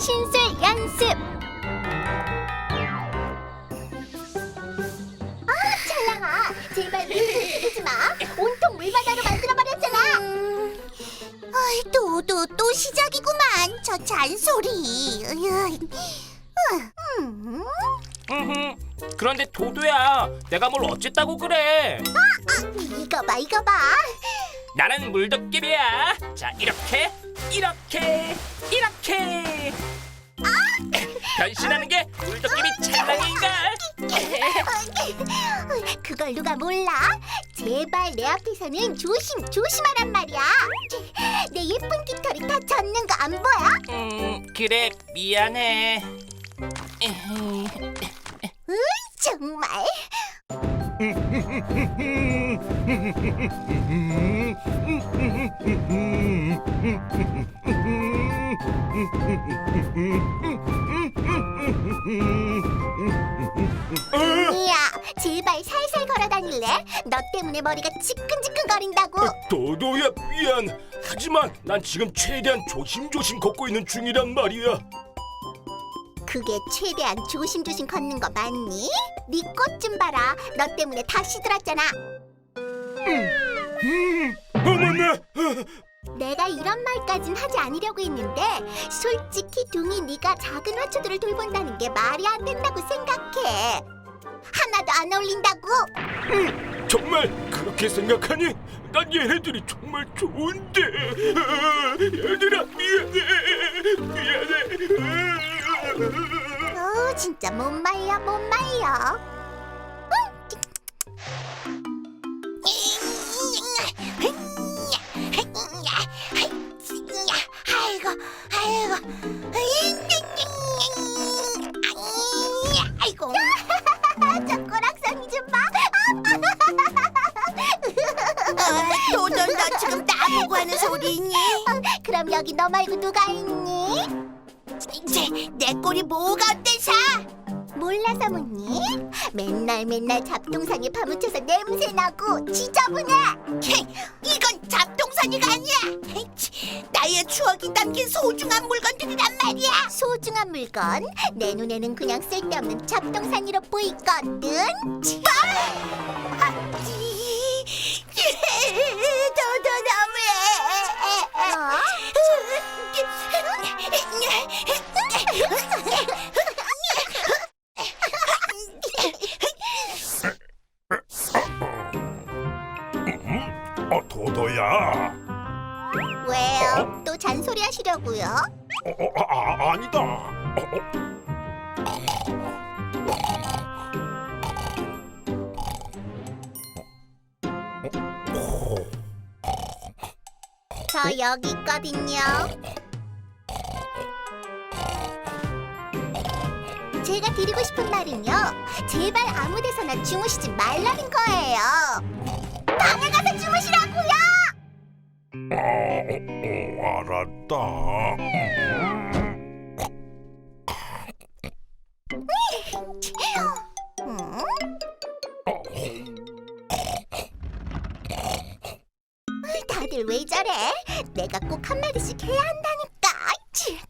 변신술 연습. 아, 찰랑아, 제발 물좀 쓰지 마. 온통 물바다로 만들어 버렸잖아. 아이, 또 또 또 시작이구만. 저 잔소리. 으이. 음. 음흠. 그런데 도도야, 내가 뭘 어쨌다고 그래? 이거 봐, 이거 봐. 나는 물도깨비야. 자, 이렇게, 이렇게, 이렇게. 변신하는 게 물도깨비 찰랑인가? 그걸 누가 몰라? 제발 내 앞에서는 조심 조심하란 말이야. 내 예쁜 깃털이 다 젖는 거 안 보여? 음, 그래, 미안해. 정말. 야, 제발 살살 걸어 다닐래? 너 때문에 머리가 지끈지끈 거린다고. 도도야 미안 하지만 난 지금 최대한 조심조심 걷고 있는 중이란 말이야 그게 최대한 조심조심 걷는 거 맞니? 네 꽃 좀 봐라. 너 때문에 다 시들었잖아. 어머나 내가 이런 말까진 하지 않으려고 했는데 솔직히 둥이 네가 작은 화초들을 돌본다는 게 말이 안 된다고 생각해. 하나도 안 어울린다고. 정말 그렇게 생각하니? 난 얘네들이 정말 좋은데 아, 얘들아 미안해 미안해 어, 진짜 못 말려 못 말려. 아이고, 아이고, 아이고. 저 꼬락선이 좀 봐. 도도 너 지금 나보고 하는 소리니? 그럼 여기 너 말고 누가 있니? 이제 내 꼴이 뭐가 어때서? 몰라서 묻니? 맨날 맨날 잡동사니 파묻혀서 냄새 나고 지저분해. 헤, 이건 잡동사니가 아니야. 나의 추억이 담긴 소중한 물건들이란 말이야. 소중한 물건 내 눈에는 그냥 쓸데없는 잡동사니로 보이거든. 아, 이, 도도 너무해. 어? 어 도도야 왜요? 또 잔소리 하시려고요? 어, 어, 아, 아, 아니다 어, 어. 저 여기 있거든요. 제가 드리고 싶은 말은요. 제발 아무 데서나 주무시지 말라는 거예요. 방에 가서 주무시라고요. 어, 어, 알았다 다들 왜 저래? 내가 꼭 한마디씩 해야 한다니까. 치.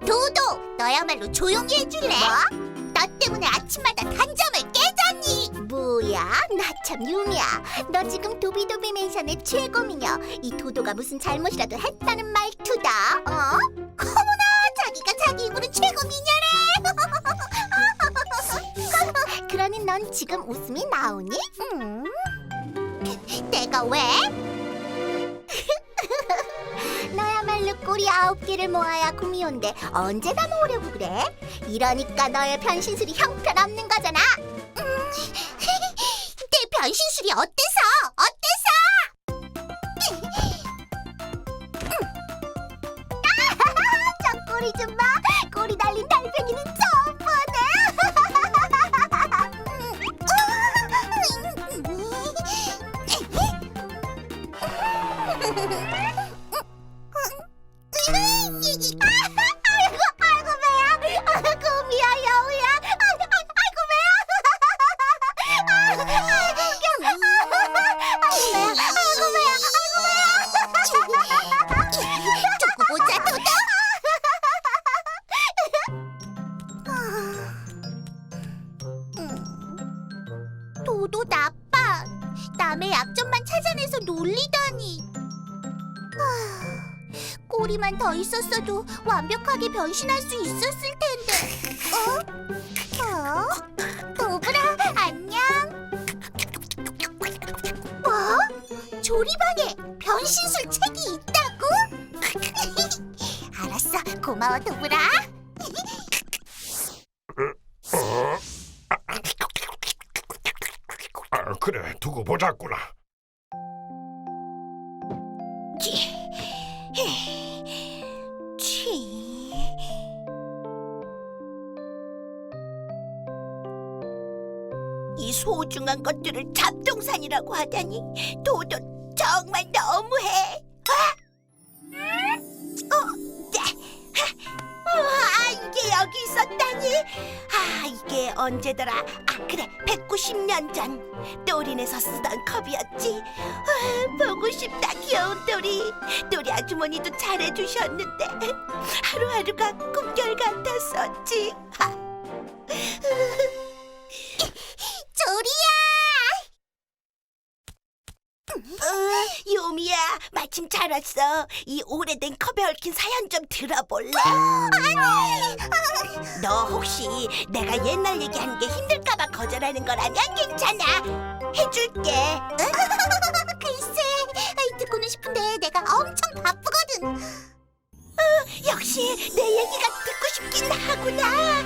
도도, 너야말로 조용히 해줄래? 뭐? 너 때문에 아침마다 단잠을 깨자니. 뭐야? 나 참 유미야. 너 지금 도비도비 맨션의 최고 미녀. 이 도도가 무슨 잘못이라도 했다는 말투다. 어? 어머나, 자기가 자기 입으로 최고 미녀래. 그러니 넌 지금 웃음이 나오니? 음. 내가 왜? 개를 모아야 구미호인데 언제 다 모으려고 그래? 이러니까 너의 변신술이 형편없는 거잖아. 음, 내 변신술이 어때서? 어 도도 나빠. 남의 약점만 찾아내서 놀리다니. 하... 꼬리만 더 있었어도 완벽하게 변신할 수 있었을 텐데. 어? 어? 도브라 안녕. 뭐? 조리방에 변신술 책이 있다고? 알았어, 고마워 도브라. 치. 이 소중한 것들을 잡동산이라고 하다니 도도 정말 너무해. 아! 여기 있었다니. 아, 이게 언제더라? 아, 그래, 190년 전 또린에서 쓰던 컵이었지. 아, 보고 싶다, 귀여운 또리. 또리 아주머니도 잘해주셨는데 하루하루가 꿈결 같았었지. 아, 마침 잘 왔어. 이 오래된 컵에 얽힌 사연 좀 들어볼래? 너 혹시 내가 옛날 얘기하는 게 힘들까봐 거절하는 거라면 괜찮아. 해줄게. 글쎄, 아이, 듣고는 싶은데 내가 엄청 바쁘거든. 역시 내 얘기가 듣고 싶긴 하구나.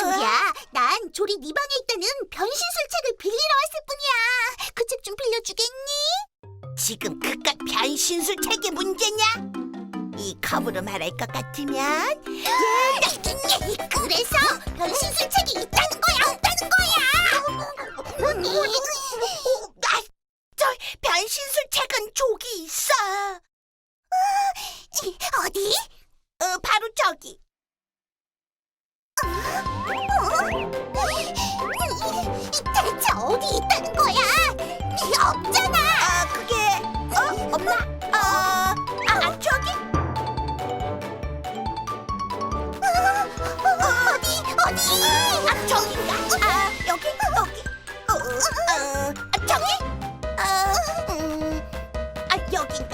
조리야, 난 조리 네 방에 있다는 변신술 책을 빌리러 왔을 뿐이야. 그 책 좀 빌려주겠니? 지금 그깟 변신술 책이 문제냐? 이 컵으로 말할 것 같으면 예, 그래서 변신술 책이 있다는 거야, 없다는 거야. 어, 나, 저 변신술 책은 저기 있어. 어디? 어, 바로 저기. 대체 어디 있다는 거야? 없잖아. 아, 그게 어 없나? 어, 아 저기. 어디 어디? 아 저긴가? 아 여기 여기. 어, 어, 아, 저기. 어, 음, 아 여긴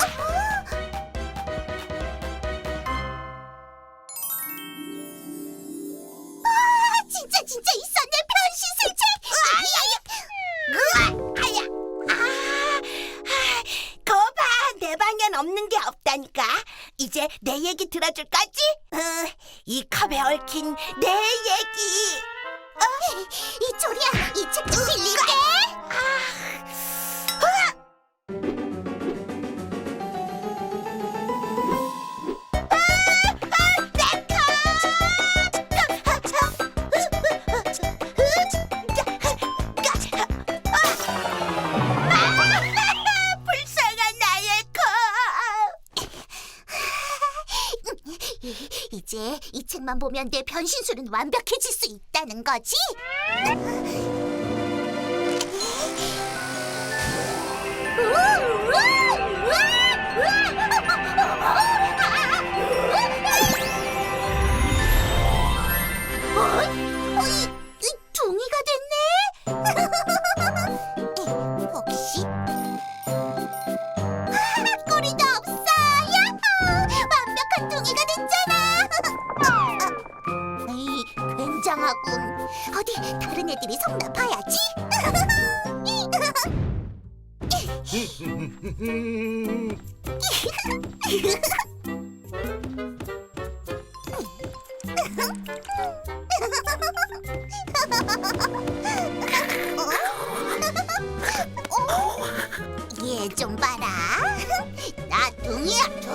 없는 게 없다니까. 이제 내 얘기 들어줄 거지? 어, 이 컵에 얽힌 내 얘기. 이 조리야 이 책 좀 빌릴게. 이제 이 책만 보면 내 변신술은 완벽해질 수 있다는 거지? 어?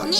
둥이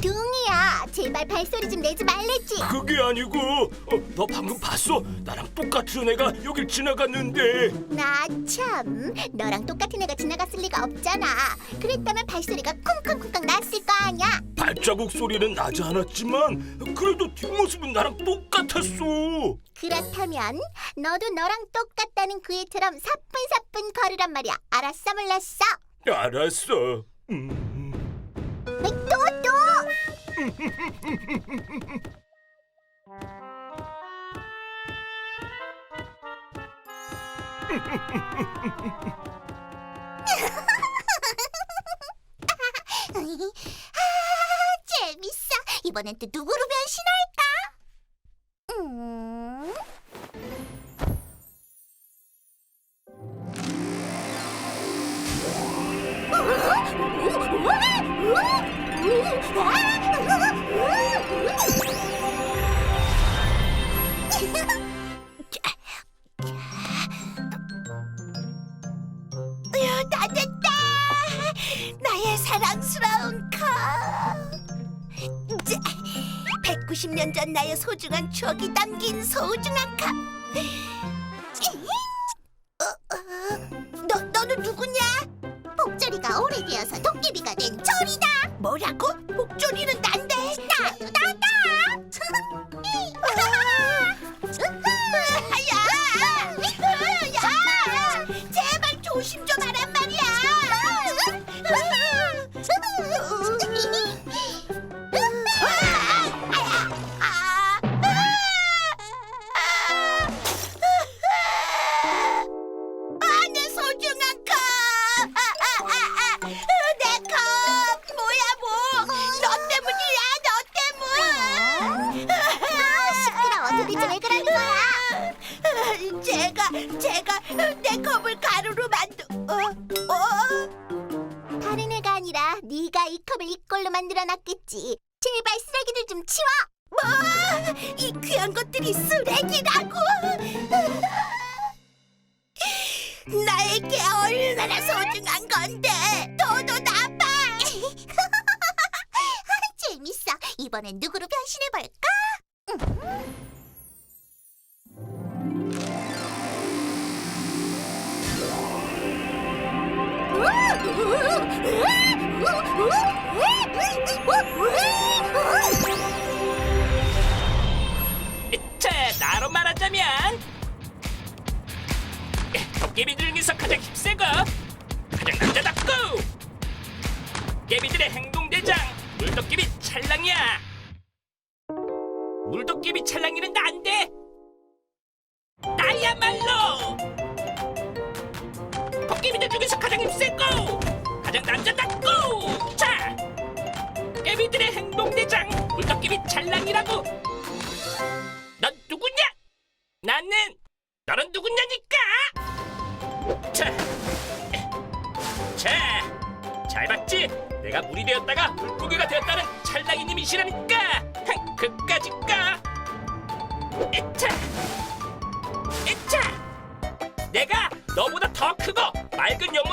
둥이야, 제발 발소리 좀 내지 말랬지. 그게 아니고 어, 너 방금 봤어? 나랑 똑같은 애가 여길 지나갔는데 나 참, 너랑 똑같은 애가 지나갔을 리가 없잖아. 그랬다면 발소리가 쿵쾅쿵쾅 났을 거 아니야. 발자국 소리는 나지 않았지만 그래도 뒷모습은 나랑 똑같았어. 그렇다면 너도 너랑 똑같다는 그 애처럼 사뿐사뿐 걸으란 말이야. 알았어, 몰랐어? 알았어. 음. 또 또. 아, 재밌어. 이번엔 또 누구로 변신할까? 추억이 담긴 소중한 컵. 어, 어, 너 너는 누구냐? 복조리가 오래되어서 도깨비가 된 조리다. 뭐라고? 목소리는 네가 이 컵을 이 꼴로 만들어 놨겠지. 제발 쓰레기들 좀 치워. 뭐? 이 귀한 것들이 쓰레기라고? 나에게 얼마나 소중한 건데 너도 나봐 재밌어. 이번엔 누구로 변신해 볼까? 자, 나로 말하자면 도깨비들 중에서 가장 힘세고 가장 남자답고 깨비들의 행동대장 물도깨비 찰랑이야.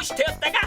맑은 연못이 되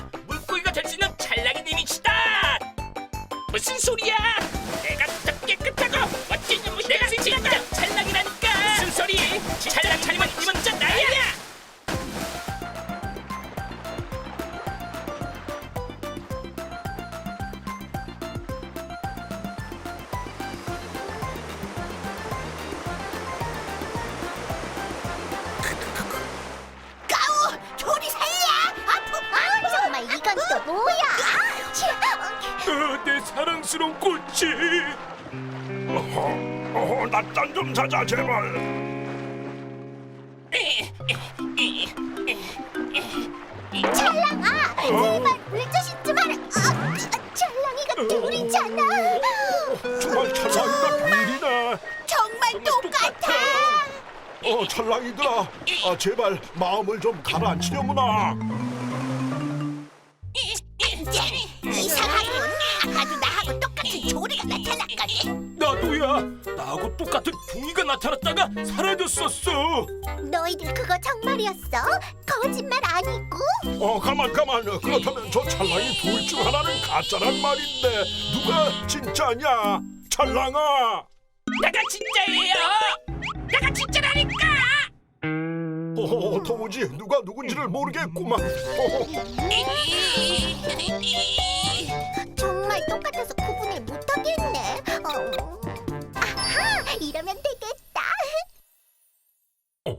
찰랑아, 제발 하라. 아, 아, 찰랑이가 둘이잖아. 정말 찰랑이가 둘이네. 정말 똑같아 어, 찰랑이들아, 아, 제발 마음을 좀 가라앉히려무나. 이상하군 아까도 나하고 똑같은 조리가 나타났거든 나도야. 나하고 똑같은 둥이가 나타났다가 사라졌었어. 너희들 그거 정말이었어? 거짓말 아니고? 어 가만 가만 그렇다면 저 찰랑이 둘 중 하나는 가짜란 말인데 누가 진짜냐 찰랑아 내가 진짜예요. 내가 진짜라니까. 어 도무지 누가 누군지를 모르겠구만 어, 정말 똑같아서 구분을 못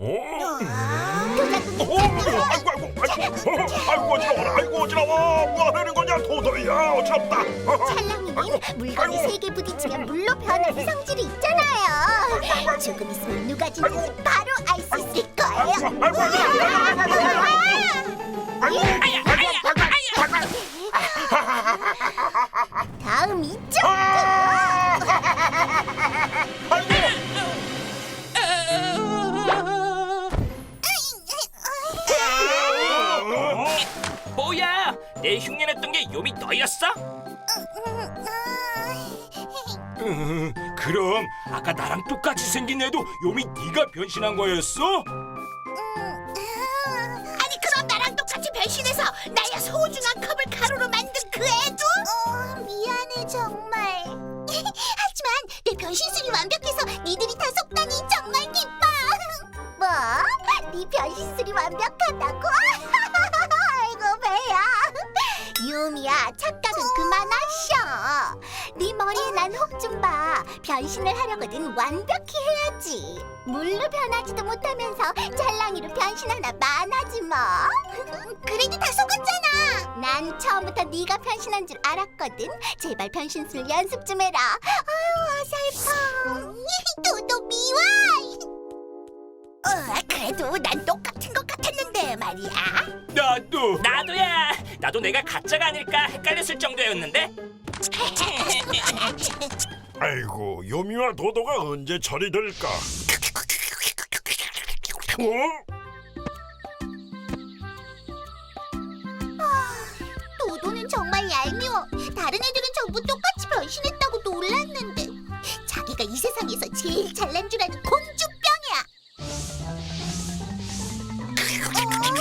어, 아이고 아이고 아이고 어, 아이고 어지러워 아이고 어지러워 뭐 하는 거냐 도도야 어지럽다 찰랑이는 물건이 세개 부딪히면 물로 변하는 성질이 있잖아요. 조금 있으면 누가 진짜인지 바로 알 수 있을 거예요. 아이고 아이고 아야 아야 아야. 다음 이쪽. 뭐 내 흉내냈던 게 요미 너였어? 음, 그럼 아까 나랑 똑같이 생긴 애도 요미 네가 변신한 거였어? 아니 그럼 나랑 똑같이 변신해서 나의 소중한 컵을 가루로 만든 그 애도? 어, 미안해 정말. 하지만 내 변신술이 완벽해서 니들이 다 속다니 정말 기뻐. 뭐? 네 변신술이 완벽하다고? 착각은 그만하셔. 네 머리에 난 혹 좀 봐. 변신을 하려거든 완벽히 해야지. 물로 변하지도 못하면서 찰랑이로 변신하나 만하지 뭐. 그래도 다 속았잖아. 난 처음부터 네가 변신한 줄 알았거든. 제발 변신술 연습 좀 해라. 아유 어설퍼. 도도 미워. 어, 그래도 난 똑같은 것 같았는데 말이야. 나도. 나도야. 나도 내가 가짜가 아닐까 헷갈렸을 정도였는데. 아이고 요미와 도도가 언제 처리될까 어? 도도는 정말 얄미워. 다른 애들은 전부 똑같이 변신했다고 놀랐는데 자기가 이 세상에서 제일 잘난 줄 아는 공주병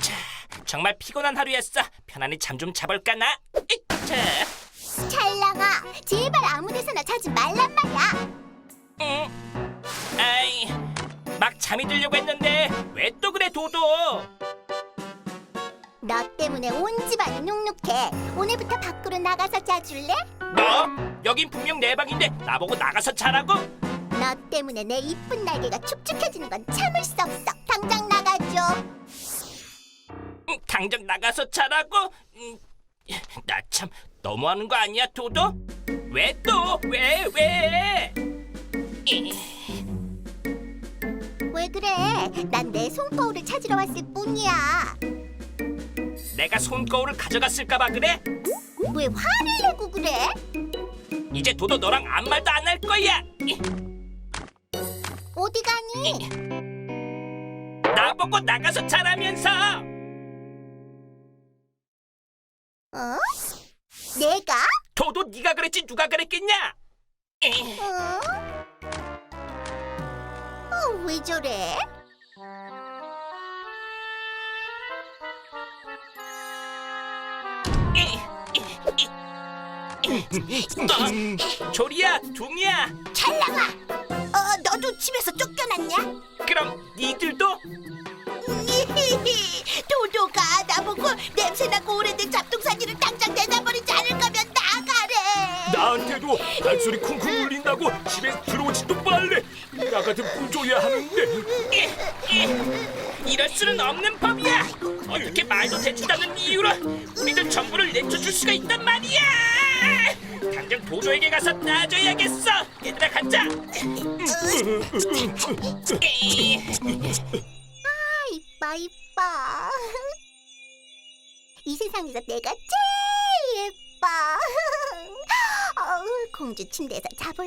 자, 정말 피곤한 하루였어. 편안히 잠 좀 자볼까 나. 자, 찰랑아 제발 아무 데서나 자지 말란 말이야 응. 아이, 막 잠이 들려고 했는데 왜 또 그래 도도? 너 때문에 온 집안이 눅눅해 오늘부터 밖으로 나가서 자줄래? 뭐? 여긴 분명 내 방인데 나보고 나가서 자라고? 너 때문에 내 이쁜 날개가 축축해지는 건 참을 수 없어 당장 나가줘 응, 당장 나가서 자라고? 나참 너무하는 거 아니야 도도? 왜 또? 왜 왜? 이, 왜 그래 난 내 손거울을 찾으러 왔을 뿐이야 내가 손거울을 가져갔을까 봐 그래? 왜 화를 내고 그래? 이제 도도 너랑 아무 말도 안 할 거야. 이, 어디 가니? 나보고 나가서 자라면서. 네가 그랬지 누가 그랬겠냐? 이, 어? 어, 왜 저래? 어, 조리야, 둥이야. 울린다고 집에 들어오지도 말래. 나 같은 꾸줘야 하는데. 이럴 수는 없는 법이야. 어떻게 말도 않는 이유로 우리들 전부를 내쫓을 수가 있단 말이야. 당장 도조에게 가서 따져야겠어. 얘들아 가자.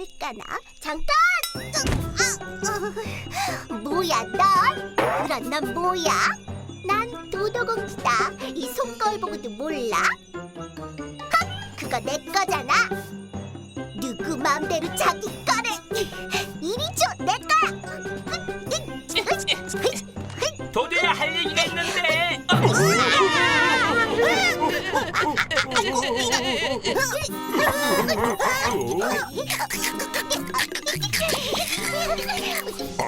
자볼까나 잠깐 어, 어, 뭐야 넌 그런 넌 뭐야 난 도도공주다 이 손거울 보고도 몰라 헉, 그거 내 거잖아 누구 마음대로 자기 거를 이리 줘 내 거야 도도야 할 얘기가 있는데. 어.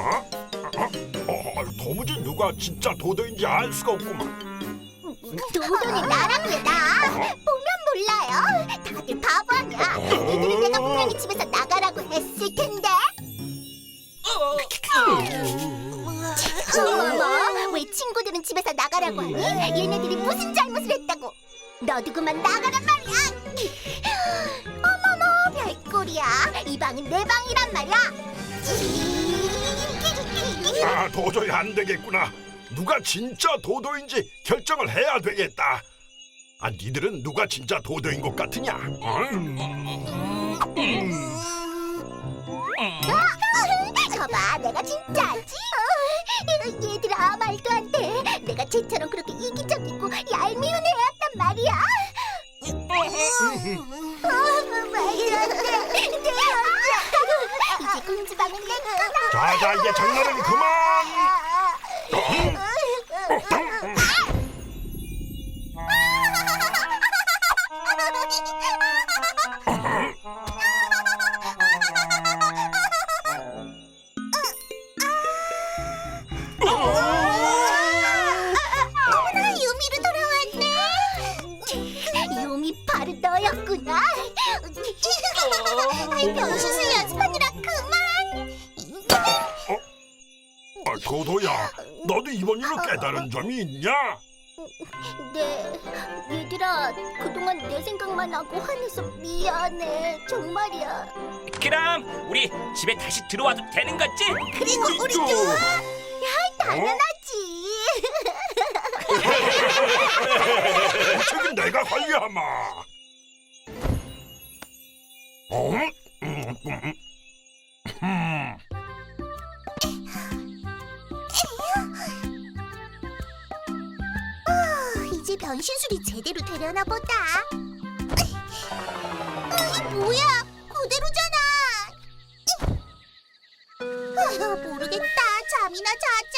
어, 도무지 누가 진짜 도도인지 알 수가 없구만. 도도는 나랑 왜 나? 보면 몰라요. 다들 바보 아니야. 니들이 내가 분명히 집에서 나가라고 했을 텐데. 어머머, 왜 친구들은 집에서 나가라고 하니? 얘네들이 무슨 잘못을 했다고? 너도 그만 나가란 말이야. 어머머, 별꼴이야. 이 방은 내 방이란 말이야. 아, 도저히 안 되겠구나. 누가 진짜 도도인지 결정을 해야 되겠다. 아, 니들은 누가 진짜 도도인 것 같으냐? 저봐 내가 진짜지? 어, 얘들아 말도 안 돼. 내가 쟤처럼 그렇게 이기적이고 얄미운 애였단 말이야. 어, 말도 안 돼. 내 여자. 이제 공주방은 내 거다. 자, 자, 이제 장난은 그만. 너도 이번 일로 깨달은 점이 있냐? 네, 얘들아, 그동안 내 생각만 하고 화내서 미안해. 정말이야. 그럼 우리 집에 다시 들어와도 되는 거지? 그리고 우리도 당연하지. 책은 내가 관리하마. 어? 음, 음, 음. 변신술이 제대로 되려나 보다. 뭐야? 그대로잖아. 모르겠다. 잠이나 자자.